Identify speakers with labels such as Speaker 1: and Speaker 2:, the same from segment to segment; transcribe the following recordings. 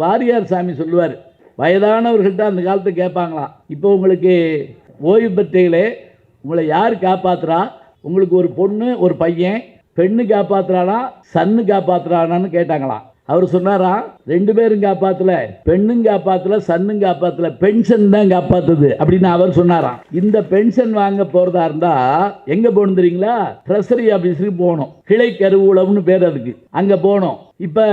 Speaker 1: வாரியார் சாமி சொல்லுவார். வயதானவர்கள்ட்ட அந்த காலத்தை கேட்பாங்களாம். இப்போ உங்களுக்கு ஓய்வு பெற்றீங்களே உங்களை யார் காப்பாத்துறா? உங்களுக்கு ஒரு பொண்ணு ஒரு பையன் பெண்ணு காப்பாத்துறானா சன்னு காப்பாத்துறானான்னு கேட்டாங்களாம். அவர் சொன்னாராம் ரெண்டு பேரும் காப்பாத்தல பெண்ணும் காப்பாத்தல சன்னும் காப்பாத்தல பென்ஷன் தான் காப்பாத்துது அப்படின்னு அவர் சொன்னாராம். இந்த பென்ஷன் வாங்க போறதா இருந்தா எங்க போகணும் தெரியுங்களா? ட்ரெஸரி ஆபீஸுக்கு போகணும். கிளை கருவூலம்னு பேர் அதுக்கு. அங்க போகணும். இப்போ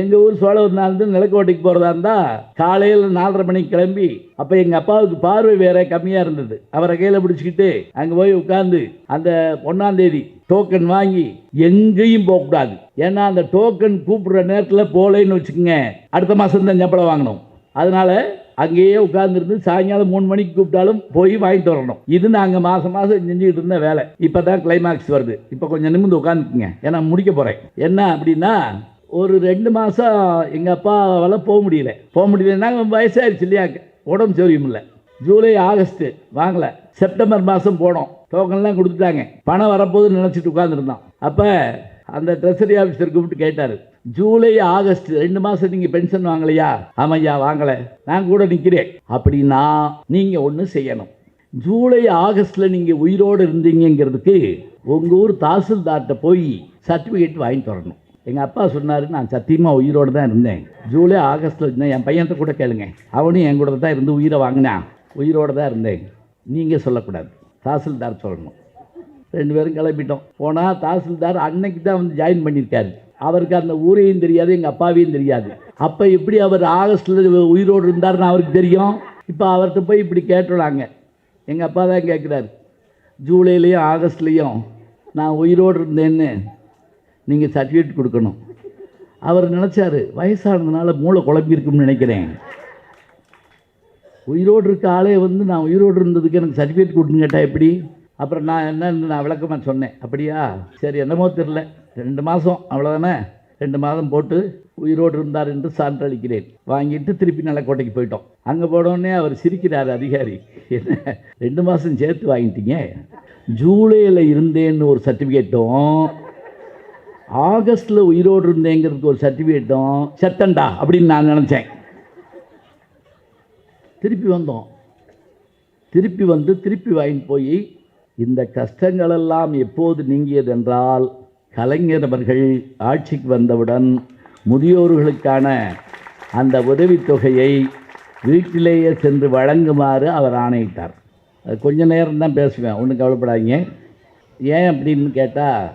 Speaker 1: எங்கள் ஊர் சோழவர்னாலிருந்து நிலக்கோட்டைக்கு போகிறதா இருந்தால் காலையில் நாலரை மணிக்கு கிளம்பி அப்போ எங்கள் அப்பாவுக்கு பார்வை வேற கம்மியாக இருந்தது. அவரை கையில் பிடிச்சிக்கிட்டு அங்கே போய் உட்காந்து அந்த ஒன்றாந்தேதி டோக்கன் வாங்கி எங்கேயும் போகக்கூடாது ஏன்னா அந்த டோக்கன் கூப்பிடுற நேரத்தில் போகலைன்னு வச்சுக்கோங்க அடுத்த மாதம் தான் சம்பளம் வாங்கணும். அதனால் அங்கேயே உட்கார்ந்துருந்து சாயங்காலம் மூணு மணிக்கு கூப்பிட்டாலும் போய் வாங்கிட்டு வரணும். இது நாங்கள் மாதம் மாதம் செஞ்சுக்கிட்டு இருந்த வேலை. இப்போ தான் கிளைமேக்ஸ் வருது. இப்போ கொஞ்சம் நிமிந்து உட்காந்துக்குங்க. ஏன்னா முடிக்க போகிறேன் என்ன அப்படின்னா ஒரு ரெண்டு மாதம் எங்கள் அப்பாவால் போக முடியல. போக முடியலன்னா வயசாயிருச்சு இல்லையா? உடம்பு சரியுமில்ல இல்லை ஜூலை ஆகஸ்ட்டு வாங்கலை. செப்டம்பர் மாதம் போனோம். டோக்கன்லாம் கொடுத்துட்டாங்க. பணம் வரப்போகுதுன்னு நினச்சிட்டு உட்காந்துருந்தோம் அப்போ அந்த ட்ரெஸரி ஆஃபீஸர் கூப்பிட்டு கேட்டார். ஜூலை ஆகஸ்ட் ரெண்டு மாதம் நீங்கள் பென்ஷன் வாங்கலையா? ஆமையா வாங்கலை. நான் கூட நிற்கிறேன் அப்படின்னா நீங்கள் ஒன்று செய்யணும். ஜூலை ஆகஸ்ட்டில் நீங்கள் உயிரோடு இருந்தீங்கங்கிறதுக்கு உங்கள் ஊர் தாசில்தார்கிட்ட போய் சர்டிஃபிகேட் வாங்கிட்டு வரணும் எங்கள் அப்பா சொன்னார் நான் சத்தியமாக உயிரோடு தான் இருந்தேன். ஜூலை ஆகஸ்ட்டில் இருந்தேன் என் பையன்கிட்ட கூட கேளுங்க. அவனும் என் கூட தான் இருந்து உயிரை வாங்கினான். உயிரோடு தான் இருந்தேன். நீங்கள் சொல்லக்கூடாது. தாசில்தார் சொல்லணும். ரெண்டு பேரும் கிளம்பிட்டோம். போனால் தாசில்தார் அன்னைக்கு தான் வந்து ஜாயின் பண்ணியிருக்காரு. அவருக்கு அந்த ஊரையும் தெரியாது எங்கள் அப்பாவையும் தெரியாது. அப்போ எப்படி அவர் ஆகஸ்ட்டில் உயிரோடு இருந்தாருன்னு அவருக்கு தெரியும்? இப்போ அவர்கிட்ட போய் இப்படி கேட்டுறாங்க. எங்கள் அப்பா தான் கேட்குறாரு ஜூலைலேயும் ஆகஸ்ட்லேயும் நான் உயிரோடு இருந்தேன்னு நீங்கள் சர்டிஃபிகேட் கொடுக்கணும். அவர் நினச்சாரு வயசானதுனால மூளை குழம்பியிருக்கும்னு நினைக்கிறேன். உயிரோடு இருக்க ஆளே வந்து நான் உயிரோடு இருந்ததுக்கு எனக்கு சர்டிஃபிகேட் கொடுன்னு கேட்டால் எப்படி? அப்புறம் நான் என்னன்னு நான் விளக்கமாக சொன்னேன் அப்படியா? சரி என்னமோ தெரில ரெண்டு மாதம் அவ்வளோதானே ரெண்டு மாதம் போட்டு உயிரோடு இருந்தார் என்று சான்றளிக்கிறேன். வாங்கிட்டு திருப்பி நல்லக்கோட்டைக்கு போயிட்டோம். அங்கே போனோடனே அவர் சிரிக்கிறார் அதிகாரி. என்ன ரெண்டு மாதம் சேர்த்து வாங்கிட்டீங்க? ஜூலையில் இருந்தேன்னு ஒரு சர்டிஃபிகேட்டும் ஆகஸ்ட்டில் உயிரோடு இருந்தேங்கிறதுக்கு ஒரு சர்டிஃபிகேட்டும் செத்தண்டா அப்படின்னு நான் நினச்சேன். திருப்பி வந்தோம். திருப்பி வந்து திருப்பி வாங்கிட்டு போய் இந்த கஷ்டங்களெல்லாம் எப்போது நீங்கியதென்றால் கலைஞர் அவர்கள் ஆட்சிக்கு வந்தவுடன் முதியோர்களுக்கான அந்த உதவித்தொகையை வீட்டிலேயே சென்று வழங்குமாறு அவர் ஆணையிட்டார். அது கொஞ்ச நேரம் தான் பேசுவேன் ஒன்றும் கவலைப்படாதீங்க. ஏன் அப்படின்னு கேட்டால்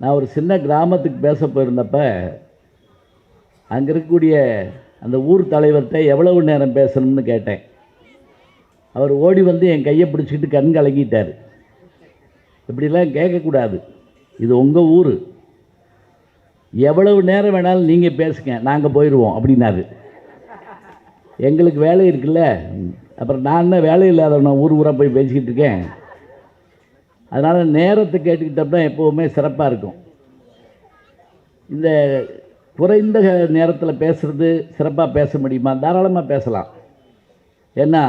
Speaker 1: நான் ஒரு சின்ன கிராமத்துக்கு பேச போயிருந்தப்ப அங்கே இருக்கக்கூடிய அந்த ஊர் தலைவர்கிட்ட எவ்வளவு நேரம் பேசணும்னு கேட்டேன். அவர் ஓடி வந்து என் கையை பிடிச்சிக்கிட்டு கண் கலங்கிட்டார். இப்படிலாம் கேட்கக்கூடாது. இது உங்கள் ஊர். எவ்வளவு நேரம் வேணாலும் நீங்கள் பேசுங்க நாங்கள் போயிடுவோம் அப்படின்னாரு. எங்களுக்கு வேலை இருக்குல்ல அப்புறம் நான் என்ன வேலை இல்லாதவன ஊர் ஊராக போய் பேசிக்கிட்டு இருக்கேன்? அதனால் நேரத்தை கேட்டுக்கிட்டோம்னா எப்போவுமே சிறப்பாக இருக்கும். இந்த குறைந்த நேரத்தில் பேசுகிறது சிறப்பாக பேச முடியுமா? தாராளமாக பேசலாம். ஏன்னா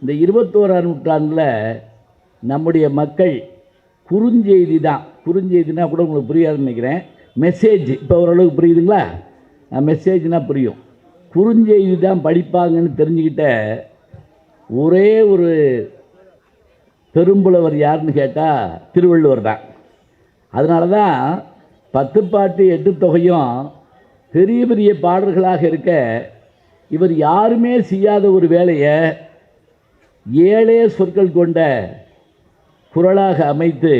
Speaker 1: இந்த இருபத்தோராம் நூற்றாண்டில் நம்முடைய மக்கள் குறுஞ்செய்தி தான் குறுஞ்செய்தினா கூட உங்களுக்கு புரியாதுன்னு நினைக்கிறேன். மெசேஜ் இப்போ ஓரளவுக்கு புரியுதுங்களா? மெசேஜ்னால் புரியும். குறுஞ்செய்தி தான் படிப்பாங்கன்னு தெரிஞ்சுக்கிட்ட ஒரே ஒரு பெரும்புலவர் யாருன்னு கேட்டால் திருவள்ளுவர் தான். அதனால தான் பத்து பாட்டு எட்டு தொகையும் பெரிய பெரிய பாடல்களாக இருக்க இவர் யாருமே செய்யாத ஒரு வேலையை ஏழே சொற்கள் கொண்ட குரலாக அமைத்து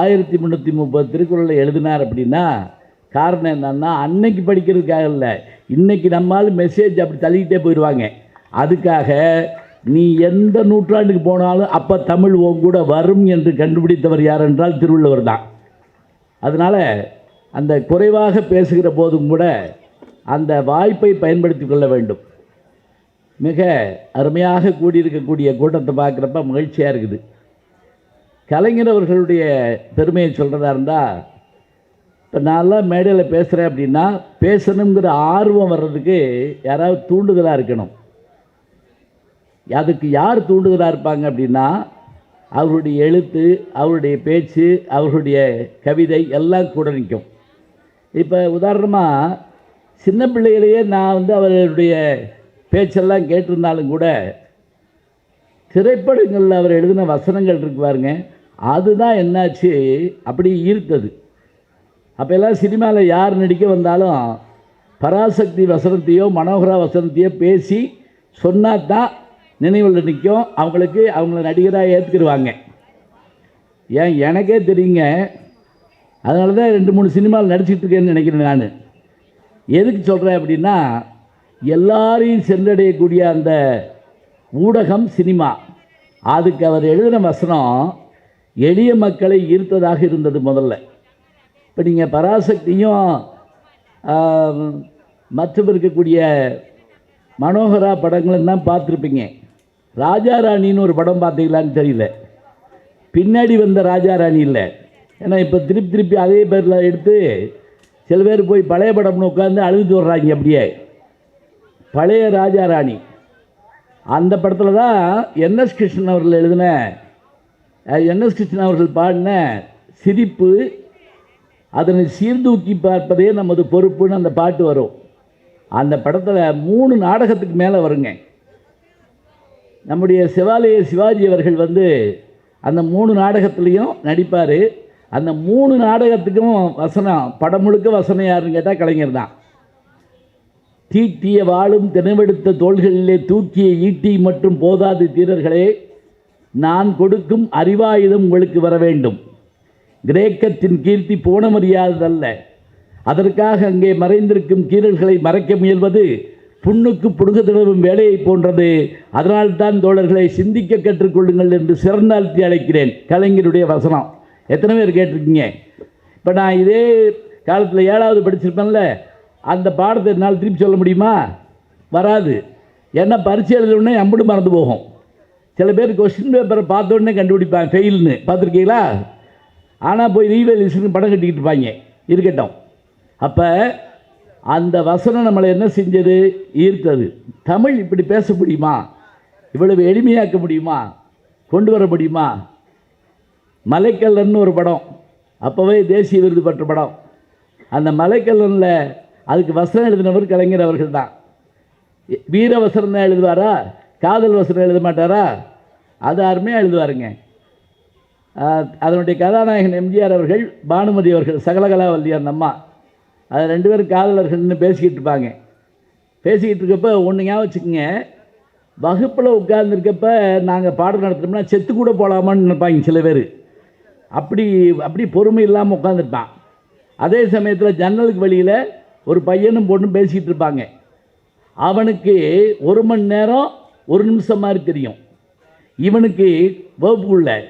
Speaker 1: ஆயிரத்தி முந்நூற்றி முப்பது திருக்குறளை எழுதினார் அப்படின்னா காரணம் என்னன்னா அன்னைக்கு படிக்கிறதுக்காக இல்லை. இன்றைக்கி நம்மால் மெசேஜ் அப்படி தள்ளிக்கிட்டே போயிடுவாங்க அதுக்காக நீ எந்த நூற்றாண்டுக்கு போனாலும் அப்போ தமிழ் உன் கூட வரும் என்று கண்டுபிடித்தவர் யார் என்றால் திருவள்ளுவர் தான். அதனால் அந்த குறைவாக பேசுகிற போதும் கூட அந்த வாய்ப்பை பயன்படுத்தி கொள்ள வேண்டும். மிக அருமையாக கூடியிருக்கக்கூடிய கூட்டத்தை பார்க்குறப்ப மகிழ்ச்சியாக இருக்குது. கலைஞர் அவர்களுடைய பெருமையை சொல்கிறதா இருந்தால் இப்போ நான்லாம் மேடையில் பேசுகிறேன் அப்படின்னா பேசணுங்கிற ஆர்வம் வர்றதுக்கு யாராவது தூண்டுதலாக இருக்கணும். அதுக்கு யார் தூண்டுதலாக இருப்பாங்க அப்படின்னா அவருடைய எழுத்து அவருடைய பேச்சு அவருடைய கவிதை எல்லாம் கூட நிற்கும். இப்போ உதாரணமாக சின்ன பிள்ளைகளையே நான் வந்து அவர்களுடைய பேச்செல்லாம் கேட்டிருந்தாலும் கூட திரைப்படங்களில் அவர் எழுதின வசனங்கள் இருக்கு பாருங்க. அதுதான் என்னாச்சு? அப்படி ஈர்த்தது அப்போ எல்லாம் சினிமாவில் யார் நடிக்க வந்தாலும் பராசக்தி வசனத்தையோ மனோகரா வசனத்தையோ பேசி சொன்னால் தான் நினைவில் நிற்கும். அவங்களுக்கு அவங்கள நடிகராக ஏற்றுக்கிடுவாங்க ஏன்? எனக்கே தெரியுங்க. அதனால தான் ரெண்டு மூணு சினிமாவில் நடிச்சிட்டு இருக்கேன்னு நினைக்கிறேன் நான். எதுக்கு சொல்கிறேன் அப்படின்னா எல்லாரையும் சென்றடையக்கூடிய அந்த ஊடகம் சினிமா. அதுக்கு அவர் எழுதின வசனம் எளிய மக்களை ஈர்த்ததாக இருந்தது முதல்ல. இப்போ நீங்கள் பராசக்தியும் மற்றும் இருக்கக்கூடிய மனோகரா படங்களும் தான் பார்த்துருப்பீங்க. ராஜா ராணின்னு ஒரு படம் பார்த்தீங்களான்னு தெரியல. பின்னாடி வந்த ராஜா ராணி இல்லை. ஏன்னா இப்போ திருப்பி திருப்பி அதே பேரில் எடுத்து சில பேர் போய் பழைய படம்னு உட்காந்து அழுது வர்றாங்க அப்படியே. பழைய ராஜா ராணி. அந்த படத்தில் தான் என்எஸ் கிருஷ்ணன் அவர்கள் எழுதின என்எஸ் கிருஷ்ணன் அவர்கள் பாடின சிரிப்பு அதனை சீர்தூக்கி பார்ப்பதே நமது பொறுப்புன்னு அந்த பாட்டு வரும். அந்த படத்தில் மூணு நாடகத்துக்கு மேலே வருங்க. நம்முடைய சிவாலய சிவாஜி அவர்கள் வந்து அந்த மூணு நாடகத்துலேயும் நடிப்பார். அந்த மூணு நாடகத்துக்கும் வசனம் படம் முழுக்க வசனம் யாருன்னு கேட்டால் கலைஞர் தான். தீட்டிய வாழும் தினவெடுத்த தோள்களிலே தூக்கிய ஈட்டி மற்றும் போதாது தீரர்களே. நான் கொடுக்கும் அறிவாயுதம் உங்களுக்கு வர வேண்டும். கிரேக்கத்தின் கீர்த்தி போன மரியாததல்ல அதற்காக அங்கே மறைந்திருக்கும் கீரல்களை மறைக்க முயல்வது புண்ணுக்கு புடுகு தடவும் வேலையை போன்றது. அதனால்தான் தோழர்களை சிந்திக்க கற்றுக்கொள்ளுங்கள் என்று சிறந்தாழ்த்தி அழைக்கிறேன். கலைஞருடைய வசனம். எத்தனை பேர் கேட்டிருக்கீங்க? இப்போ நான் இதே காலத்தில் ஏழாவது படிச்சிருப்பேன்ல அந்த பாடத்தை என்னால் திருப்பி சொல்ல முடியுமா? வராது. ஏன்னா பரிசு எழுதணுன்னே அம்புடு மறந்து போகும். சில பேர் கொஸ்டின் பேப்பரை பார்த்த உடனே கண்டுபிடிப்பாங்க. ஃபெயில்னு பார்த்துருக்கீங்களா? ஆனால் போய் ரீவேலிஸ்னு படம் கட்டிக்கிட்டு இருப்பாங்க. இருக்கட்டும். அப்போ அந்த வசனம் நம்மளை என்ன செஞ்சது? ஈர்த்தது. தமிழ் இப்படி பேச முடியுமா? இவ்வளவு எளிமையாக்க முடியுமா? கொண்டு வர முடியுமா? மலைக்கல்லன்னு ஒரு படம். அப்போவே தேசிய விருது பெற்ற படம். அந்த மலைக்கல்லனில் அதுக்கு வசனம் எழுதினவர் கலைஞர் அவர்கள் தான். வீர வசனம் தான் எழுதுவாரா? காதல் வசனம் எழுத மாட்டாரா? அது அருமையாக எழுதுவாருங்க. அதனுடைய கதாநாயகன் எம்ஜிஆர் அவர்கள் பானுமதி அவர்கள் சகலகலாவல்லி அந்த அம்மா அது ரெண்டு பேரும் காதலர்கள்னு பேசிக்கிட்டு இருப்பாங்க. பேசிக்கிட்டு இருக்கப்போ ஒன்று ஞாபகம் வச்சுக்கோங்க. வகுப்பில் உட்கார்ந்துருக்கப்ப நாங்கள் பாடம் நடத்தினோம்னா செத்து கூட போகலாமான்னு நினைப்பாங்க சில பேர். அப்படி அப்படி பொறுமை இல்லாமல் உட்காந்துருப்பான் அதே சமயத்தில் ஜன்னலுக்கு வெளியில் ஒரு பையனும் பொண்ணும் பேசிக்கிட்டு இருப்பாங்க. அவனுக்கு ஒரு மணி நேரம் ஒரு நிமிஷம் மாதிரி தெரியும். இவனுக்கு வகுப்புக்குள்ள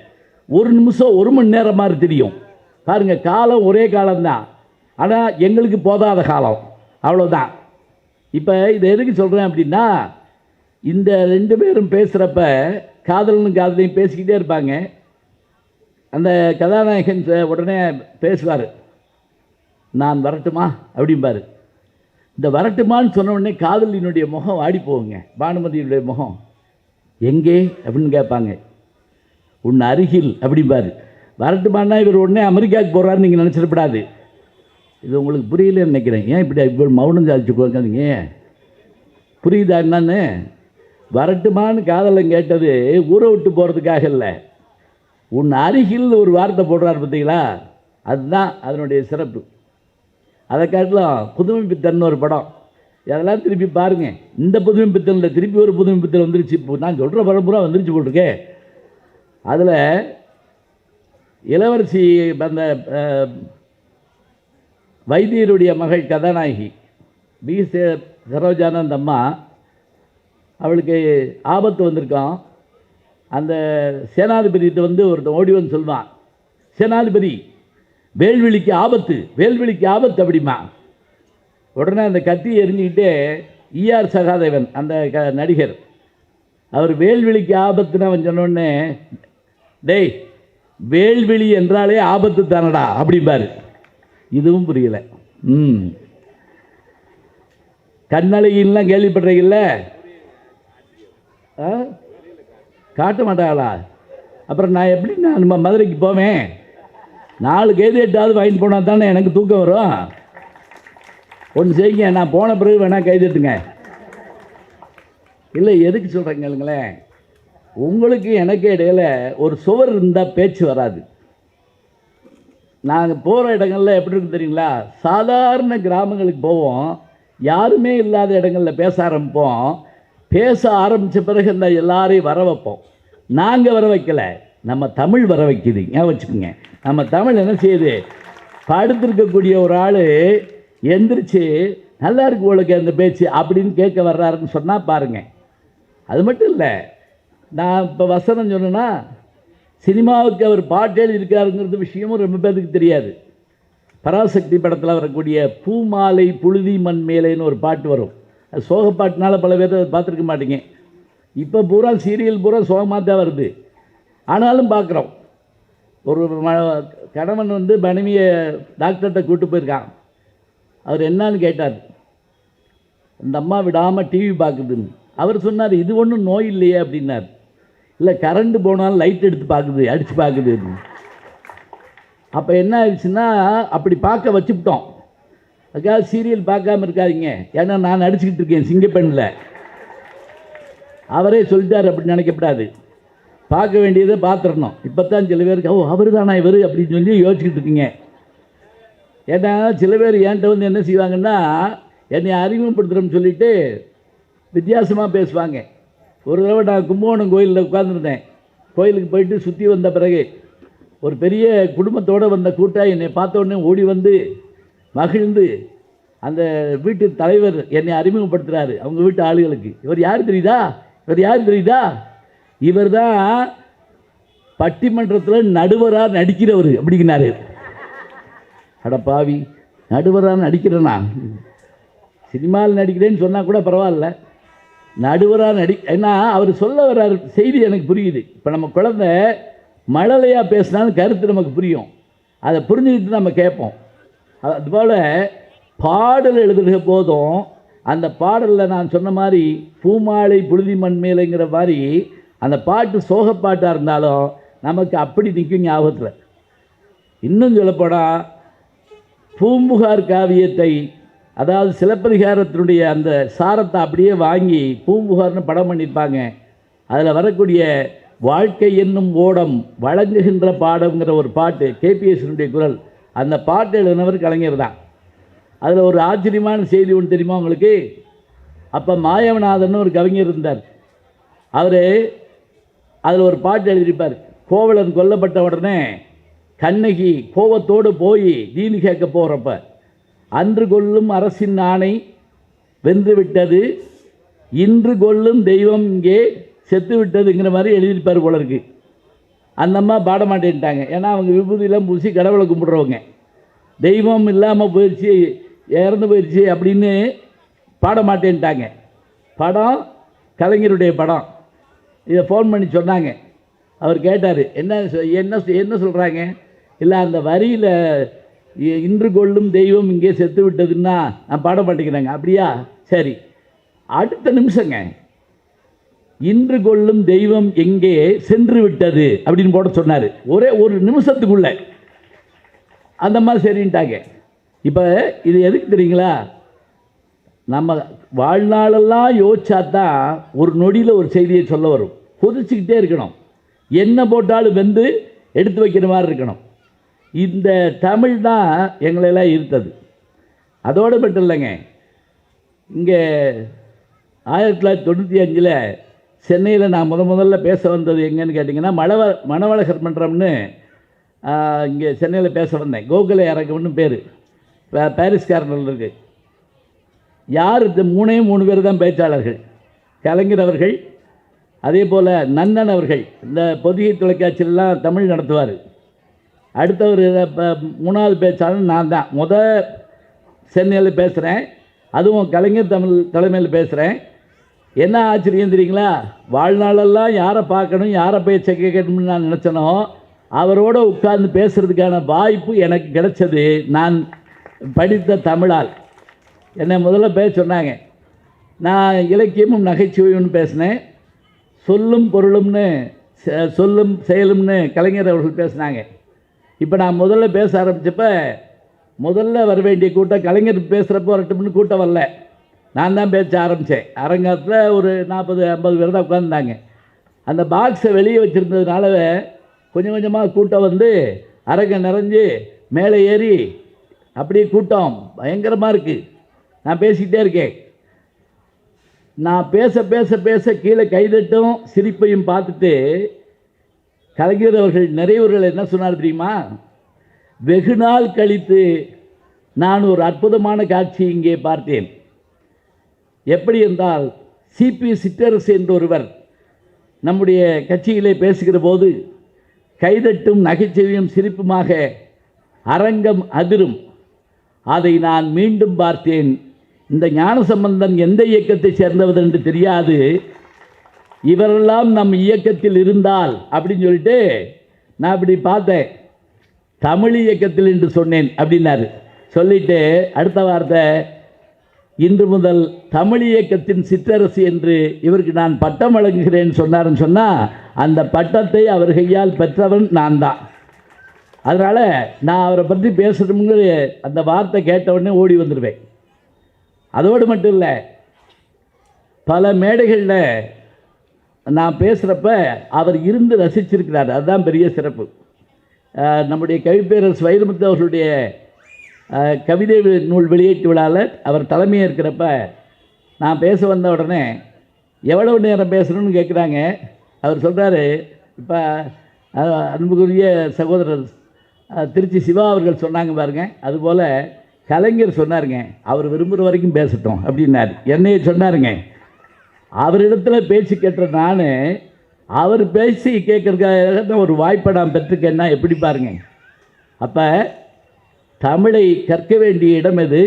Speaker 1: ஒரு நிமிஷம் ஒரு மணி நேரம் மாதிரி தெரியும். பாருங்கள் காலம் ஒரே காலம்தான். ஆனால் எங்களுக்கு போதாத காலம். அவ்வளோதான் இப்போ இதை எதுக்கு சொல்கிறேன் அப்படின்னா இந்த ரெண்டு பேரும் பேசுகிறப்ப காதலனும் காதலையும் பேசிக்கிட்டே இருப்பாங்க. அந்த கதாநாயகன் உடனே பேசுவார். நான் வரட்டுமா? அப்படிம்பாரு. இந்த வரட்டுமான்னு சொன்ன உடனே காதலினுடைய முகம் வாடி போகுங்க. பானுமதியினுடைய முகம். எங்கே? அப்படின்னு கேட்பாங்க. உன் அருகில் அப்படிம்பாரு. வரட்டுமான்னா இவர் உடனே அமெரிக்காவுக்கு போகிறாருன்னு நீங்கள் நினச்சிடப்படாது. இது உங்களுக்கு புரியலன்னு நினைக்கிறேன். ஏன் இப்படி இப்படி மௌனம் சாதிச்சு உட்காந்தீங்க புரியுதா என்னன்னு? வரட்டுமான்னு காதலன் கேட்டது ஊரை விட்டு போகிறதுக்காக இல்லை. உன் அருகில் ஒரு வார்த்தை போடுறாரு பார்த்தீங்களா? அதுதான் அதனுடைய சிறப்பு. அதை காட்டிலும் புதுமை பித்தன் ஒரு படம். அதெல்லாம் திருப்பி பாருங்கள் இந்த புதுமை பித்தனில் திருப்பி ஒரு புதுமை பித்தன் வந்துருச்சு. இப்போ நான் சொல்கிற பரம்பரை வந்துருச்சு போட்டிருக்கே அதில் இளவரசி அந்த வைத்தியருடைய மகள் கதாநாயகி பி சே- சரோஜானந்த் அம்மா அவளுக்கு ஆபத்து வந்திருக்கான் அந்த சேனாதிபதிகிட்ட வந்து ஒருத்தன் ஓடி வந்து சொல்வான் சேனாதிபதி வேல்விழிக்கு ஆபத்து வேல்விழிக்கு ஆபத்து அப்படிமா. உடனே அந்த கத்தி எரிஞ்சுக்கிட்டே ஈஆர் சகாதேவன் அந்த க நடிகர். அவர் வேல்விழிக்கு ஆபத்துன்னு அவன் சொன்னோடனே டேய் வேல்விழி என்றாலே ஆபத்து தானடா அப்படிம்பாரு. இதுவும் புரியல. ம். கண்ணழகின்லாம் கேள்விப்படுறீங்கல்ல ஆ? காட்ட மாட்டாங்களா அப்புறம் நான் எப்படி நான் நம்ம மதுரைக்கு போவேன்? நாலு கேது எட்டாவது வாங்கிட்டு போனால் தானே எனக்கு தூக்கம் வரும்? ஒன்று செய்யுங்க நான் போன பிறகு வேணால் கைதட்டுங்க இல்லை எதுக்கு சொல்கிறேங்க இல்லைங்களேன் உங்களுக்கு எனக்கு இடையில ஒரு சுவர் இருந்தால் பேச்சு வராது. நாங்கள் போகிற இடங்கள்ல எப்படி இருக்கு தெரியுங்களா? சாதாரண கிராமங்களுக்கு போவோம். யாருமே இல்லாத இடங்களில் பேச ஆரம்பிப்போம். பேச ஆரம்பித்த பிறகு இந்த எல்லாரையும் வர வைப்போம். நாங்கள் வர வைக்கலை. நம்ம தமிழ் வர வைக்குது. ஏன் வச்சுக்கோங்க. நம்ம தமிழ் என்ன செய்யுது? படுத்திருக்கக்கூடிய ஒரு ஆள் எந்திரிச்சு நல்லா இருக்கு உங்களுக்கு அந்த பேச்சு அப்படின்னு கேட்க வர்றாருன்னு சொன்னால் பாருங்கள் அது மட்டும் இல்லை நான் இப்போ வசனம் சொன்னேன்னா சினிமாவுக்கு அவர் பாட்டு எழுதியிருக்காருங்கிறது விஷயமும் ரொம்ப பேருக்கு தெரியாது. பராசக்தி படத்தில் வரக்கூடிய பூமாலை புழுதி மண் மேலேன்னு ஒரு பாட்டு வரும். அது சோக பாட்டுனால பல பேர் அதை பார்த்துருக்க மாட்டீங்க. இப்போ பூரா சீரியல் பூரா சோகமாக தான் வருது. ஆனாலும் பார்க்குறோம். ஒரு ம- கணவன் வந்து மனைவியை டாக்டர்கிட்ட கூப்பிட்டு போயிருக்கான். அவர் என்னன்னு கேட்டார். இந்த அம்மா விடாமல் டிவி பார்க்குதுன்னு. அவர் சொன்னார் இது ஒன்றும் நோய் இல்லையே அப்படின்னார். இல்லை கரண்ட்டு போனாலும் லைட் எடுத்து பார்க்குது அடித்து பார்க்குது அப்போ என்ன ஆயிடுச்சுன்னா அப்படி பார்க்க வச்சுக்கிட்டோம் அதுக்காக சீரியல் பார்க்காம இருக்காதீங்க. ஏன்னா நான் நடிச்சுக்கிட்டு இருக்கேன் சிங்கப்பெண்ணில். அவரே சொல்லிட்டார் அப்படி நினைக்கப்படாது. பார்க்க வேண்டியதை பார்த்துடணும். இப்போ தான் சில பேருக்கு ஓ அவர் தானா இவர்? அப்படின்னு சொல்லி யோசிச்சுக்கிட்டு இருக்கீங்க. ஏன்னா சில பேர் என்கிட்ட வந்து என்ன செய்வாங்கன்னா என்னை அறிமுகப்படுத்துகிறோம்னு சொல்லிட்டு வித்தியாசமாக பேசுவாங்க. ஒரு தடவை நான் கும்பகோணம் கோயிலில் உட்காந்துருந்தேன் கோயிலுக்கு போயிட்டு சுற்றி வந்த பிறகு ஒரு பெரிய குடும்பத்தோடு வந்த கூட்டம் என்னை பார்த்த உடனே ஓடி வந்து மகிழ்ந்து அந்த வீட்டு தலைவர் என்னை அறிமுகப்படுத்துகிறாரு அவங்க வீட்டு ஆளுகளுக்கு. இவர் யார் தெரியுதா? இவர் யார் தெரியுதா? இவர் தான் பட்டிமன்றத்தில் நடுவராக நடிக்கிறவர் அப்படிங்கிறாரு. அட பாவி நடுவராக நடிக்கிறேனா? சினிமாவில் நடிக்கிறேன்னு சொன்னால் கூட பரவாயில்ல. நடுவராக நடி ஏன்னா அவர் சொல்ல வர்றார் செய்தி எனக்கு புரியுது. இப்போ நம்ம குழந்தை மழலையாக பேசினாலும் கருத்து நமக்கு புரியும். அதை புரிஞ்சுக்கிட்டு நம்ம கேட்போம். அதுபோல் பாடல் எழுதுகிற போதும். அந்த பாடலில் நான் சொன்ன மாதிரி பூமாலை புழுதி மண்மேலைங்கிற மாதிரி அந்த பாட்டு சோகப்பாட்டாக இருந்தாலும் நமக்கு அப்படி நிற்கும் ஞாபகத்தில். இன்னும் சொல்லப்போனால் பூம்புகார் காவியத்தை அதாவது சிலப்பதிகாரத்தினுடைய அந்த சாரத்தை அப்படியே வாங்கி பூம்புகார்னு படம் பண்ணியிருப்பாங்க. அதில் வரக்கூடிய வாழ்க்கை என்னும் ஓடம் வழங்குகின்ற பாடம்ங்கிற ஒரு பாட்டு கேபிஎஸ்னுடைய குரல் அந்த பாட்டு எழுதினவர் கலைஞர் தான். அதில் ஒரு ஆச்சரியமான செய்தி ஒன்று தெரியுமா உங்களுக்கு? அப்போ மாயவநாதன் ஒரு கவிஞர் இருந்தார். அவர் அதில் ஒரு பாட்டு எழுதியிருப்பார் கோவலன் கொல்லப்பட்ட உடனே கண்ணகி கோவத்தோடு போய் தீனி கேட்க போகிறப்ப அன்று கொல்லும் அரசின் ஆணை வென்றுவிட்டது இன்று கொல்லும் தெய்வம் இங்கே செத்து விட்டதுங்கிற மாதிரி எழுதியிருப்பார் போல இருக்கு. அந்த அம்மா பாட மாட்டேன்ட்டாங்க. ஏன்னா அவங்க விபூதியெல்லாம் பூசி கடவுளை கும்பிட்றவங்க. தெய்வம் இல்லாமல் போயிடுச்சு இறந்து போயிடுச்சு அப்படின்னு பாட மாட்டேன்ட்டாங்க. படம் கலைஞருடைய படம். இதை ஃபோன் பண்ணி சொன்னாங்க. அவர் கேட்டார் என்ன என்ன என்ன சொல்கிறாங்க இல்லை அந்த வரியில் இன்று கொள்ளும் தெய்வம் இங்கே செத்து விட்டதுன்னா நான் பாட மாட்டேங்கிறாங்க அப்படியா? சரி. அடுத்த நிமிஷங்க. இன்று கொள்ளும் தெய்வம் எங்கே சென்று விட்டது? அப்படின்னு போட சொன்னார். ஒரே ஒரு நிமிஷத்துக்குள்ள. அந்த மாதிரி சரின்ட்டாங்க. இப்போ இது எதுக்கு தெரியுங்களா? நம்ம வாழ்நாளெல்லாம் யோசிச்சா தான் ஒரு நொடியில் ஒரு செய்தியை சொல்ல வரும். கொதிச்சுக்கிட்டே இருக்கணும். என்ன போட்டாலும் வெந்து எடுத்து வைக்கிற மாதிரி இருக்கணும். இந்த தமிழ் தான் எங்களெல்லாம் ஈர்த்தது. அதோடு மட்டும் இல்லைங்க. இங்கே ஆயிரத்தி தொள்ளாயிரத்தி தொண்ணூற்றி அஞ்சில் சென்னையில் நான் முத முதல்ல பேச வந்தது எங்கேன்னு கேட்டிங்கன்னா மணவ மணவழகர் மன்றம்னு இங்கே சென்னையில் பேச வந்தேன். கோகுல அரங்கம்னு பேர். பாரிஸ் கார்னரில் இருக்குது யார் மூணே மூணு பேர் தான் பேச்சாளர்கள்? கலைஞர் அவர்கள் அதே போல் நன்னன் அவர்கள் இந்த பொதிகை தொலைக்காட்சியிலலாம் தமிழ் நடத்துவார். அடுத்தவர் இப்போ மூணாவது பேச்சாளர் நான் தான். முத சென்னையில் பேசுகிறேன் அதுவும் கலைஞர் தமிழ் தலைமையில் பேசுகிறேன் என்ன ஆச்சரியம் தெரியுங்களா? வாழ்நாளெல்லாம் யாரை பார்க்கணும் யாரை பேச்சை கேட்கணும்னு நான் நினச்சனோ அவரோட உட்கார்ந்து பேசுகிறதுக்கான வாய்ப்பு எனக்கு கிடைச்சது. நான் படித்த தமிழால். என்னை முதல்ல பேச சொன்னாங்க. நான் இலக்கியமும் நகைச்சுவையும்னு பேசினேன். சொல்லும் பொருளும்னு செ- சொல்லும் செயலும்னு கலைஞர் அவர்கள் பேசினாங்க. இப்போ நான் முதல்ல பேச ஆரம்பித்தப்போ முதல்ல வர வேண்டிய கூட்டம் கலைஞர் பேசுகிறப்போ வரட்டும்னு கூட்டம் வரல. நான் தான் பேச ஆரம்பித்தேன் அரங்கத்தில் ஒரு நாற்பது ஐம்பது பேர் தான் உட்காந்துருந்தாங்க அந்த பாக்ஸை வெளியே வச்சுருந்ததுனால கொஞ்சம் கொஞ்சமாக கூட்டம் வந்து அரங்கம் நிறைஞ்சு மேலே ஏறி அப்படியே கூட்டம் பயங்கரமாக இருக்குது நான் பேசிக்கிட்டே இருக்கேன். நான் பேச பேச பேச கீழே கைதட்டும் சிரிப்பையும் பார்த்துட்டு கலைஞர் அவர்கள் நிறையவர்கள் என்ன சொன்னார் தெரியுமா? வெகு நாள் கழித்து நான் ஒரு அற்புதமான காட்சி இங்கே பார்த்தேன். எப்படி என்றால் சிபி சிற்றரசு என்ற ஒருவர் நம்முடைய கட்சியிலே பேசுகிற போது கைதட்டும் நகைச்சுவையும் சிரிப்புமாக அரங்கம் அதிரும். அதை நான் மீண்டும் பார்த்தேன். இந்த ஞான சம்பந்தம் எந்த இயக்கத்தை சேர்ந்தவர் என்று தெரியாது. இவரெல்லாம் நம் இயக்கத்தில் இருந்தால் அப்படின்னு சொல்லிட்டு நான் இப்படி பார்த்தேன். தமிழ் இயக்கத்தில் என்று சொன்னேன் அப்படின்னாரு. சொல்லிட்டு அடுத்த வார்த்தை இன்று முதல் தமிழ் இயக்கத்தின் சிற்றரசு என்று இவருக்கு நான் பட்டம் வழங்குகிறேன் சொன்னார்னு சொன்னால் அந்த பட்டத்தை அவர் கையால் பெற்றவன் நான் தான். அதனால் நான் அவரை பற்றி பேசணுங்கிற அந்த வார்த்தை கேட்டவுடனே ஓடி வந்துடுவேன் அதோடு மட்டும் இல்லை பல மேடைகளில் நான் பேசுகிறப்ப அவர் இருந்து ரசிச்சிருக்கிறார். அதுதான் பெரிய சிறப்பு. நம்முடைய கவிப்பேரரசு வைரமுத்து அவர்களுடைய கவிதை நூல் வெளியீட்டு விழாவில் அவர் தலைமையாக இருக்கிறப்ப நான் பேச வந்த உடனே எவ்வளவு நேரம் பேசணும்னு கேட்குறாங்க அவர் சொல்கிறாரு இப்போ அன்புக்குரிய சகோதரர் திருச்சி சிவா அவர்கள் சொன்னாங்க பாருங்க. அதுபோல் கலைஞர் சொன்னாருங்க அவர் விரும்புகிற வரைக்கும் பேசட்டும் அப்படின்னாரு. என்னைய சொன்னாருங்க அவரிடத்துல பேச்சு கேட்ட நான் அவர் பேசி கேட்கறதுக்காக தான் ஒரு வாய்ப்பை நான் பெற்றுக்கேன்னா எப்படி பாருங்க? அப்போ தமிழை கற்க வேண்டிய இடம் எது?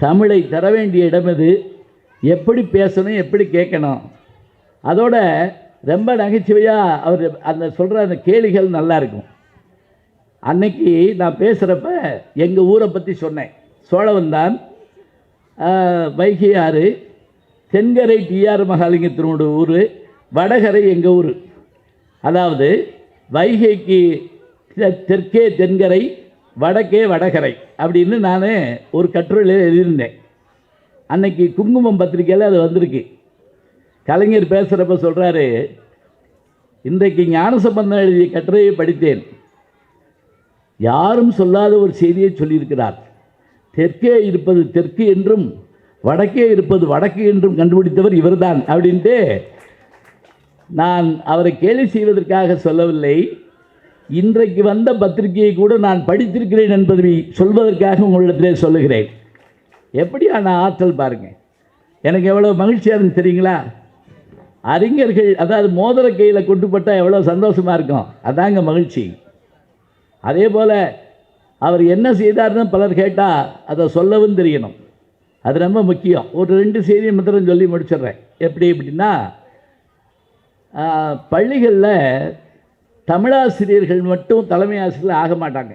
Speaker 1: தமிழை தர வேண்டிய இடம் எது? எப்படி பேசணும் எப்படி கேட்கணும்? அதோட ரொம்ப நகைச்சுவையாக அவர் அந்த சொல்கிற அந்த கேளிகள் நல்லாயிருக்கும் அன்னைக்கு நான் பேசுகிறப்ப எங்கள் ஊரை பற்றி சொன்னேன். சோழவன் தான் வைகை ஆறு தென்கரை டிஆர் மகாலிங்கத்தினோட ஊர் வடகரை எங்கள் ஊர். அதாவது வைகைக்கு தெற்கே தென்கரை வடக்கே வடகரை அப்படின்னு நான் ஒரு கட்டுரையில் எழுதியிருந்தேன். அன்னைக்கு குங்குமம் பத்திரிக்கையில் அது வந்திருக்கு. கலைஞர் பேசுகிறப்ப சொல்கிறாரு இன்றைக்கு ஞானசம்பந்தம் எழுதிய கட்டுரையை படித்தேன். யாரும் சொல்லாத ஒரு செய்தியை சொல்லியிருக்கிறார். தெற்கே இருப்பது தெற்கு என்றும் வடக்கே இருப்பது வடக்கு என்றும் கண்டுபிடித்தவர் இவர்தான் அப்படின்ட்டு நான் அவரை கேலி செய்வதற்காக சொல்லவில்லை. இன்றைக்கு வந்த பத்திரிகையை கூட நான் படித்திருக்கிறேன் என்பதை சொல்வதற்காக உங்களிடத்திலே சொல்லுகிறேன். எப்படியான ஆற்றல் பாருங்க. எனக்கு எவ்வளோ மகிழ்ச்சியாக இருந்து தெரியுங்களா? அறிஞர்கள் அதாவது மோதிர கையில் கொண்டுப்பட்டால் எவ்வளோ சந்தோஷமாக இருக்கும். அதாங்க மகிழ்ச்சி. அதே போல் அவர் என்ன செய்தார்னு பலர் கேட்டால் அதை சொல்லவும் தெரியணும். அது ரொம்ப முக்கியம். ஒரு ரெண்டு செய்தியை மாத்திரம் சொல்லி முடிச்சிடுறேன். எப்படி எப்படின்னா பள்ளிகளில் தமிழாசிரியர்கள் மட்டும் தலைமை ஆசிரியர்கள் ஆக மாட்டாங்க.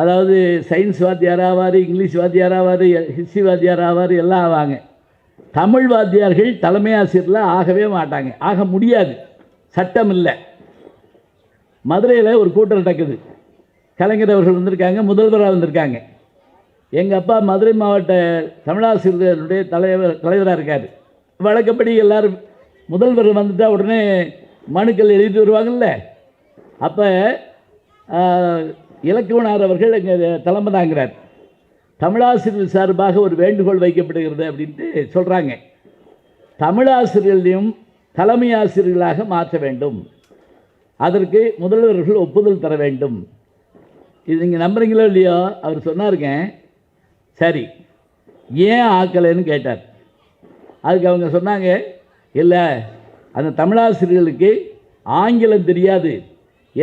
Speaker 1: அதாவது சயின்ஸ் வாத்தியார் ஆவார் இங்கிலீஷ் வாத்தியார் ஆவார் ஹிஸ்ட்ரி வாத்தியார் ஆவார் எல்லாம் ஆவாங்க. தமிழ் வாத்தியார்கள் தலைமை ஆசிரியரில் ஆகவே மாட்டாங்க. ஆக முடியாது. சட்டம் இல்லை. மதுரையில் ஒரு கூட்டம் நடக்குது. கலைஞர் அவர்கள் வந்திருக்காங்க முதல்வராக வந்திருக்காங்க. எங்கள் அப்பா மதுரை மாவட்ட தமிழாசிரியர்களுடைய தலைவர் தலைவராக இருக்கார். வழக்கப்படி எல்லாரும் முதல்வர் வந்துட்டால் உடனே மனுக்கள் எழுதிட்டு வருவாங்கல்ல. அப்போ இலக்குவனார் அவர்கள் எங்கள் தலைமை தாங்கிறார் தமிழாசிரியர் சார்பாக ஒரு வேண்டுகோள் வைக்கப்படுகிறது அப்படின்ட்டு சொல்கிறாங்க தமிழாசிரியர்களையும் தலைமை ஆசிரியர்களாக மாற்ற வேண்டும். அதற்கு முதல்வர்கள் ஒப்புதல் தர வேண்டும். இது நீங்கள் நம்புறீங்களோ இல்லையோ அவர் சொன்னாருங்க. சரி ஏன் ஆக்கலைன்னு கேட்டார். அதுக்கு அவங்க சொன்னாங்க இல்லை அந்த தமிழாசிரியர்களுக்கு ஆங்கிலம் தெரியாது.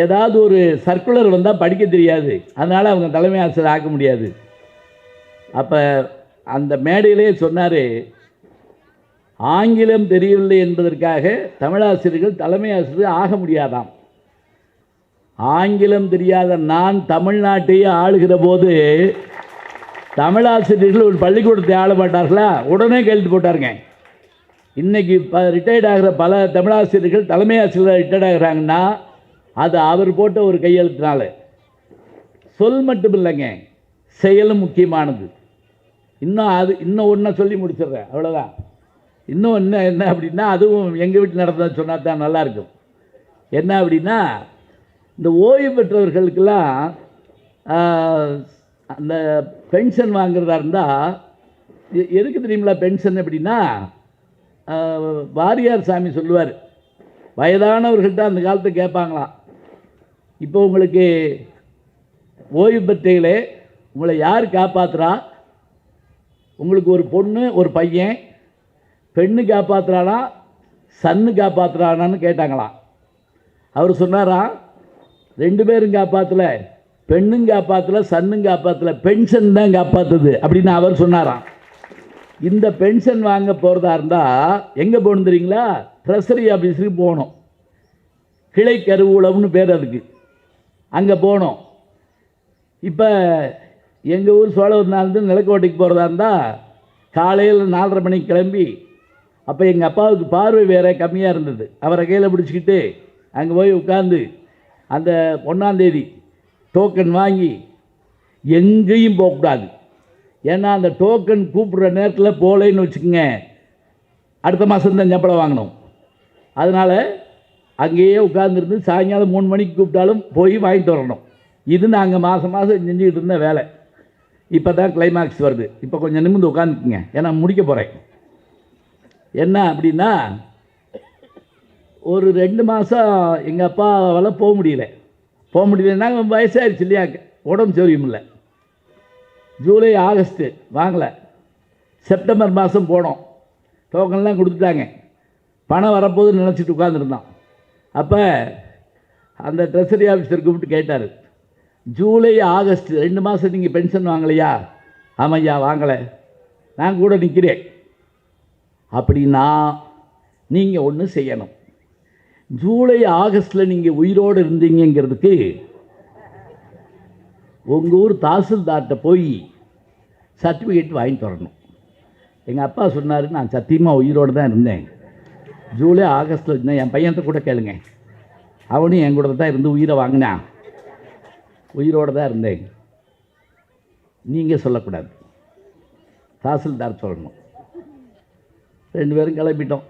Speaker 1: ஏதாவது ஒரு சர்க்குலர் வந்தால் படிக்க தெரியாது. அதனால் அவங்க தலைமை ஆசிரியர் ஆக்க முடியாது. அப்போ அந்த மேடையிலே சொன்னார் ஆங்கிலம் தெரியவில்லை என்பதற்காக தமிழாசிரியர்கள் தலைமை ஆசிரியர் ஆக முடியாதாம். ஆங்கிலம் தெரியாத நான் தமிழ்நாட்டையே ஆளுகிற போது தமிழாசிரியர்கள் ஒரு பள்ளிக்கூடத்தை ஆள மாட்டார்களா? உடனே கேள்வி போட்டாருங்க. இன்றைக்கி ப ரிட்டையர்ட் ஆகிற பல தமிழாசிரியர்கள் தலைமை ஆசிரியர் ரிட்டையர்ட் ஆகிறாங்கன்னா அது அவர் போட்ட ஒரு கையெழுத்தினால. சொல் மட்டும் இல்லைங்க செயலும் முக்கியமானது. இன்னும் அது இன்னும் ஒன்றை சொல்லி முடிச்சிடுறேன் அவ்வளோதான் இன்னும் என்ன என்ன அப்படின்னா அதுவும் எங்கள் வீட்டில் நடந்ததை சொன்னால் தான் நல்லாயிருக்கும் என்ன அப்படின்னா இந்த ஓய்வு பெற்றவர்களுக்கெல்லாம் அந்த பென்ஷன் வாங்குறதா இருந்தால் எதுக்கு தெரியுங்களா பென்ஷன் அப்படின்னா வாரியார் சாமி சொல்லுவார். வயதானவர்கள்ட்ட அந்த காலத்தை கேட்பாங்களாம் இப்போ உங்களுக்கு ஓய்வு பெற்றீங்களே உங்களை யார் காப்பாத்துறா? உங்களுக்கு ஒரு பொண்ணு ஒரு பையன் பெண்ணு காப்பாத்துறானா சன்னு காப்பாத்துறானான்னு கேட்டாங்களாம். அவர் சொன்னாராம் ரெண்டு பேரும் காப்பாற்றல பெண்ணும் காப்பாற்றல சன்னும் காப்பாற்றல பென்ஷன் தான் காப்பாற்றுது அப்படின்னு அவர் சொன்னாராம். இந்த பென்ஷன் வாங்க போகிறதா இருந்தால் எங்கே போகணும் தெரியுங்களா? ட்ரெஸரி ஆஃபீஸுக்கு போகணும். கிளை கருவூலம்னு பேர் அதுக்கு. அங்கே போனோம் இப்போ எங்கள் ஊர் சோழவர்னாலேருந்து நிலக்கோட்டைக்கு போகிறதா இருந்தால் காலையில் நாலரை மணிக்கு கிளம்பி அப்போ எங்கள் அப்பாவுக்கு பார்வை வேற கம்மியாக இருந்தது. அவரை கையில் பிடிச்சிக்கிட்டு அங்கே போய் உட்காந்து அந்த ஒன்றாந்தேதி டோக்கன் வாங்கி எங்கேயும் போகக்கூடாது. ஏன்னா அந்த டோக்கன் கூப்பிட்ற நேரத்தில் போகலைன்னு வச்சுக்கோங்க. அடுத்த மாதம் தான் சம்பளம் வாங்கணும். அதனால் அங்கேயே உட்காந்துருந்து சாயங்காலம் மூணு மணிக்கு கூப்பிட்டாலும் போய் வாங்கிட்டு வரணும். இது நாங்கள் மாதம் மாதம் செஞ்சுக்கிட்டு இருந்த வேலை. இப்போ தான் கிளைமேக்ஸ் வருது. இப்போ கொஞ்சம் நிமிந்து உட்காந்துக்குங்க ஏன்னா முடிக்க போகிறேன் என்ன அப்படின்னா ஒரு ரெண்டு மாதம் எங்கள் அப்பாவால் போக முடியல. போக முடியலன்னா வயசாகிடுச்சு இல்லையா? உடம்பு சௌரியம் இல்லை ஜூலை ஆகஸ்ட்டு வாங்கலை. செப்டம்பர் மாதம் போனோம். டோக்கன்லாம் கொடுத்துட்டாங்க. பணம் வரப்போது நினச்சிட்டு உட்காந்துருந்தோம் அப்போ அந்த ட்ரெஸரி ஆஃபீஸர் கூப்பிட்டு கேட்டார் ஜூலை ஆகஸ்ட் ரெண்டு மாதம் நீங்கள் பென்ஷன் வாங்கலையா? ஆமையா வாங்கலை. நான் கூட நிற்கிறேன் அப்படின்னா நீங்கள் ஒன்று செய்யணும். ஜூலை ஆகஸ்ட்டில் நீங்கள் உயிரோடு இருந்தீங்கங்கிறதுக்கு உங்கள் ஊர் தாசில்தார்கிட்ட போய் சர்டிஃபிகேட் வாங்கிட்டு வரணும் எங்கள் அப்பா சொன்னார் நான் சத்தியமாக உயிரோடு தான் இருந்தேன். ஜூலை ஆகஸ்ட்டில் இருந்தேன். என் பையன்கிட்ட கூட கேளுங்க. அவனும் என் கூட தான் இருந்து உயிரை வாங்கினான் உயிரோடு தான் இருந்தேன். நீங்கள் சொல்லக்கூடாது. தாசில்தார் சொல்லணும். ரெண்டு பேரும் கிளம்பிட்டோம்.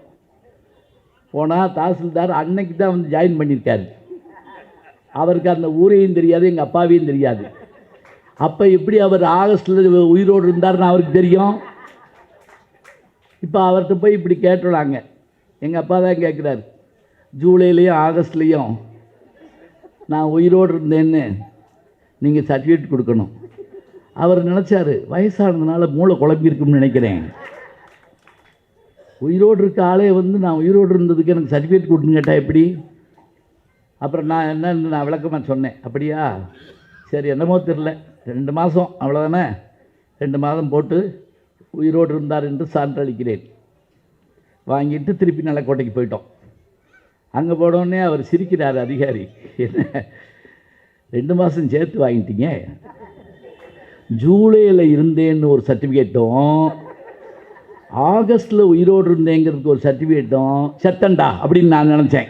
Speaker 1: போனால் தாசில்தார் அன்னைக்கு தான் வந்து ஜாயின் பண்ணியிருக்காரு. அவருக்கு அந்த ஊரையும் தெரியாது எங்கள் அப்பாவையும் தெரியாது. அப்போ எப்படி அவர் ஆகஸ்டில் உயிரோடு இருந்தாருன்னு அவருக்கு தெரியும்? இப்போ அவர்கிட்ட போய் இப்படி கேட்டுறாங்க. எங்கள் அப்பா தான் கேட்குறாரு ஜூலைலேயும் ஆகஸ்ட்லேயும் நான் உயிரோடு இருந்தேன்னு நீங்கள் சர்டிஃபிகேட் கொடுக்கணும். அவர் நினச்சாரு வயசானதுனால மூளை குழம்பியிருக்கும்னு நினைக்கிறேன். உயிரோடு இருக்க ஆளே வந்து நான் உயிரோடு இருந்ததுக்கு எனக்கு சர்டிஃபிகேட் கொடுன்னு கேட்டால் எப்படி? அப்புறம் நான் என்னன்னு நான் விளக்கமாக சொன்னேன். அப்படியா? சரி என்னமோ தெரில ரெண்டு மாதம் அவ்வளோதானே ரெண்டு மாதம் போட்டு உயிரோடு இருந்தார் என்று சான்றளிக்கிறேன். வாங்கிட்டு திருப்பி நல்லக்கோட்டைக்கு போயிட்டோம். அங்கே போனோடனே அவர் சிரிக்கிறார் அதிகாரி. என்ன? ரெண்டு மாதம் சேர்த்து வாங்கிட்டீங்க? ஜூலையில் இருந்தேன்னு ஒரு சர்டிஃபிகேட்டும் ஆகஸ்ட்டில் உயிரோடு இருந்தேங்கிறதுக்கு ஒரு சர்டிஃபிகேட்டும் செத்தண்டா அப்படின்னு நான் நினச்சேன்.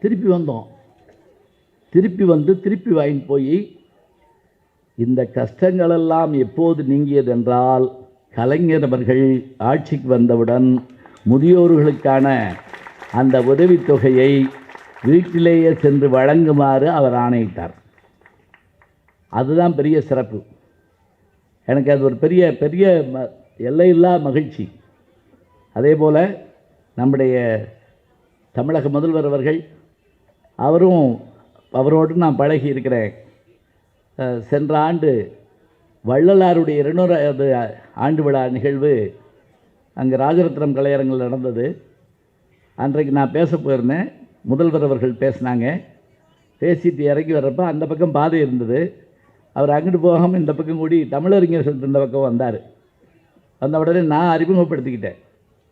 Speaker 1: திருப்பி வந்தோம். திருப்பி வந்து திருப்பி வாங்கி போய் இந்த கஷ்டங்களெல்லாம் எப்போது நீங்கியதென்றால் கலைஞர் அவர்கள் ஆட்சிக்கு வந்தவுடன் முதியோர்களுக்கான அந்த உதவித்தொகையை வீட்டிலேயே சென்று வழங்குமாறு அவர் ஆணையிட்டார். அதுதான் பெரிய சிறப்பு. எனக்கு அது ஒரு பெரிய பெரிய ம எல்லையில்லா மகிழ்ச்சி. அதே போல் நம்முடைய தமிழக முதல்வர் அவர்கள் அவரும் அவரோடு நான் பழகி இருக்கிறேன். சென்ற ஆண்டு வள்ளலாருடைய இருநூறாவது ஆண்டு விழா நிகழ்வு அங்கே ராஜரத்னம் கலையரங்கில் நடந்தது. அன்றைக்கு நான் பேச போயிருந்தேன் முதல்வர் அவர்கள் பேசினாங்க. பேசிட்டு இறங்கி வர்றப்போ அந்த பக்கம் பாதை இருந்தது. அவர் அங்கிட்டு போகாமல் இந்த பக்கம் கூடி தமிழறிஞர் சங்கத்து இந்த பக்கம் வந்தார். வந்த உடனே நான் அறிமுகப்படுத்திக்கிட்டேன்.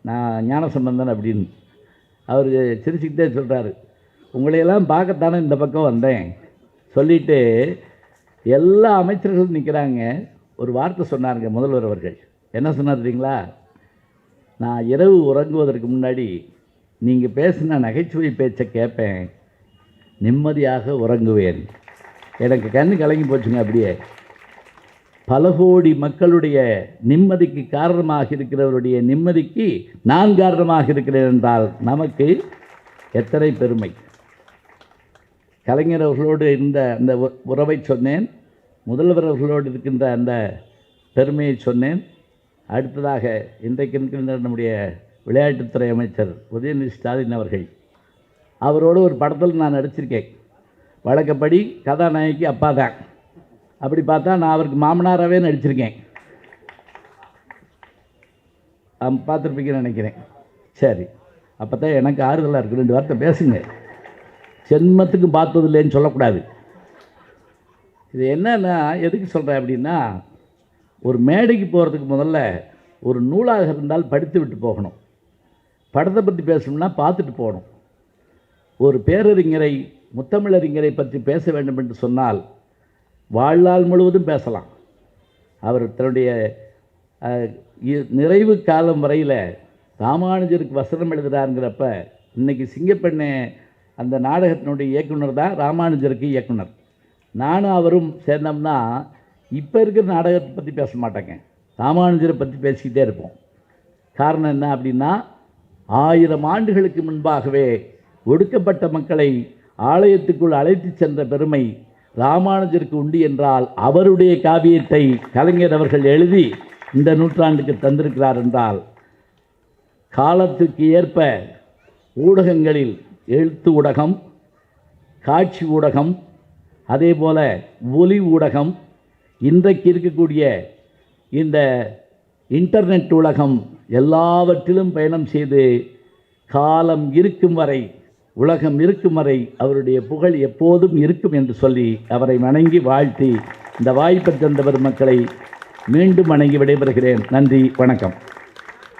Speaker 1: நான் ஞான சம்பந்தன் அப்படின்னு. அவர் சிரிச்சுக்கிட்டே சொல்கிறாரு உங்களையெல்லாம் பார்க்கத்தானே இந்த பக்கம் வந்தேன். சொல்லிட்டு எல்லா அமைச்சர்களும் நிற்கிறாங்க ஒரு வார்த்தை சொன்னாருங்க முதல்வர் அவர்கள். என்ன சொன்னார் தெரியுங்களா? நான் இரவு உறங்குவதற்கு முன்னாடி நீங்கள் பேசின நகைச்சுவை பேச்சை கேட்பேன். நிம்மதியாக உறங்குவேன். எனக்கு கண்ணு கலங்கி போச்சுங்க அப்படியே. பல கோடி மக்களுடைய நிம்மதிக்கு காரணமாக இருக்கிறவருடைய நிம்மதிக்கு நான் காரணமாக இருக்கிறேன் என்றால் நமக்கு எத்தனை பெருமை. கலைஞர் அவர்களோடு இருந்த அந்த உ- உறவை சொன்னேன். முதல்வர் அவர்களோடு இருக்கின்ற அந்த பெருமையை சொன்னேன். அடுத்ததாக இன்றைக்கு இருக்கின்ற நம்முடைய விளையாட்டுத்துறை அமைச்சர் உதயநிதி ஸ்டாலின் அவர்கள். அவரோடு ஒரு படத்தில் நான் நடிச்சிருக்கேன். வழக்கப்படி கதாநாயகி அப்பா தான். அப்படி பார்த்தா நான் அவருக்கு மாமனாராகவே நடிச்சிருக்கேன். பார்த்துருப்பீங்கன்னு நினைக்கிறேன். சரி. அப்போ தான் எனக்கு ஆறுதலாக இருக்குது ரெண்டு வார்த்தை பேசுங்க. ஜென்மத்துக்கு பார்த்தது இல்லைன்னு சொல்லக்கூடாது. இது என்னென்னா எதுக்கு சொல்கிறேன் அப்படின்னா ஒரு மேடைக்கு போகிறதுக்கு முதல்ல ஒரு நூலாக இருந்தால் படித்து விட்டு போகணும். படத்தை பற்றி பேசணும்னா பார்த்துட்டு போகணும். ஒரு பேரறிஞரை முத்தமிழறிஞரை பற்றி பேச வேண்டும் என்று சொன்னால் வாழ்நாள் முழுவதும் பேசலாம். அவர் தன்னுடைய நிறைவு காலம் வரையில் ராமானுஜருக்கு வசனம் எழுதுகிறாருங்கிறப்ப இன்னைக்கு சிங்கப்பெண்ணே அந்த நாடகத்தினுடைய இயக்குனர் தான் ராமானுஜருக்கு இயக்குனர். நானும் அவரும் சேர்ந்தோம்னா இப்போ இருக்கிற நாடகத்தை பற்றி பேச மாட்டேங்க. ராமானுஜரை பற்றி பேசிக்கிட்டே இருப்போம். காரணம் என்ன அப்படின்னா ஆயிரம் ஆண்டுகளுக்கு முன்பாகவே ஒடுக்கப்பட்ட மக்களை ஆலயத்துக்குள் அழைத்து சென்ற பெருமை ராமானுஜருக்கு உண்டு என்றால் அவருடைய காவியத்தை கலைஞர் அவர்கள் எழுதி இந்த நூற்றாண்டுக்கு தந்திருக்கிறார் என்றால் காலத்துக்கு ஏற்ப ஊடகங்களில் எழுத்து ஊடகம் காட்சி ஊடகம் அதே போல் ஒலி ஊடகம் இன்றைக்கு இருக்கக்கூடிய இந்த இன்டர்நெட் உலகம் எல்லாவற்றிலும் பயணம் செய்து காலம் இருக்கும் வரை உலகம் இருக்கும் வரை அவருடைய புகழ் எப்போதும் இருக்கும் என்று சொல்லி அவரை வணங்கி வாழ்த்தி இந்த வாய்ப்பை தந்த பெருமக்களை மீண்டும் வணங்கி விடைபெறுகிறேன். நன்றி வணக்கம்.